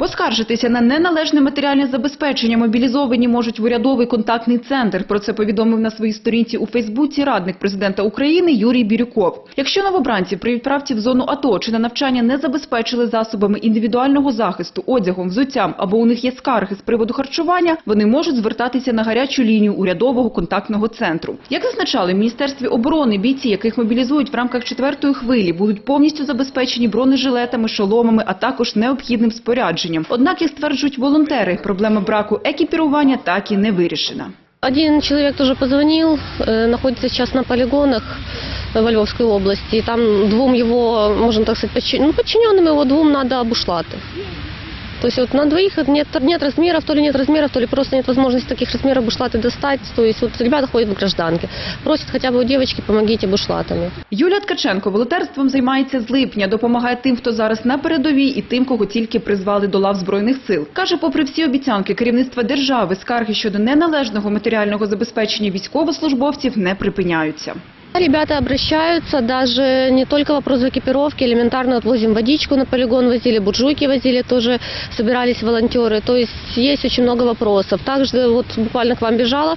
Поскаржитися на неналежне матеріальне забезпечення мобілізовані можуть в урядовий контактний центр. Про це повідомив на своїй сторінці у Фейсбуці радник президента України Юрій Бірюков. Якщо новобранці при відправці в зону АТО чи на навчання не забезпечили засобами індивідуального захисту, одягом, взуттям або у них є скарги з приводу харчування, вони можуть звертатися на гарячу лінію урядового контактного центру. Як зазначали в Міністерстві оборони, бійці, яких мобілізують в рамках четвертої хвилі, будуть повністю забезпечені бронежилетами, шоломами, а також необхідним спорядженням Однак, як стверджують волонтери, проблема браку екіпірування так і не вирішена. Один человек тоже позвонил, э, находится сейчас на полигонах э, во Львовской области. И там двум его, можно так сказать, подчин- ну, подчиненным его двум надо обушлаты. То есть вот на двоих нет, нет размеров, то ли нет размеров, то ли просто нет возможности таких размеров бушлаты достать. То есть вот ребята ходят в гражданке. Просят хотя бы у девочки, помогите бушлатами. Юлія Ткаченко волонтерством займається з липня, допомагає тим, хто зараз на передовій, і тим, кого тільки призвали до лав збройних сил. каже, попри всі обіцянки керівництва держави, скарги щодо неналежного матеріального забезпечення військовослужбовців не припиняються. Ребята обращаются, даже не только вопрос экипировки, элементарно отвозим водичку на полигон, возили буржуйки, возили, тоже собирались волонтеры. То есть есть очень много вопросов. Также вот буквально к вам бежала,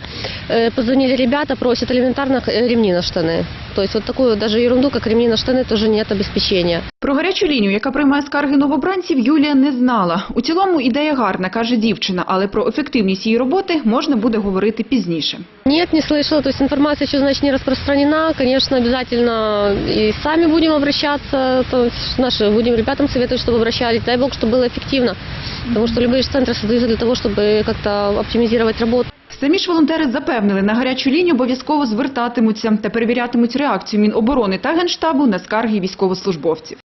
э, позвонили ребята, просят элементарно э, ремни на штаны. То есть вот такую даже ерунду, как ремни на штаны, тоже нет обеспечения. Про гарячу лінію, яка приймає скарги новобранців, Юлія не знала. У цілому ідея гарна, каже дівчина, але про ефективність її роботи можна буде говорити пізніше. Нет, не слышала. То есть информация еще, значит, не распространена. Конечно, обязательно и сами будем обращаться. То есть наши будем ребятам советовать, чтобы обращались. Дай бог, чтобы было эффективно. Потому что любые же центры создаются для того, чтобы как-то оптимизировать работу. Самі ж волонтери запевнили, на гарячу лінію обов'язково звертатимуться та перевірятимуть реакцію Міноборони та Генштабу на скарги військовослужбовців.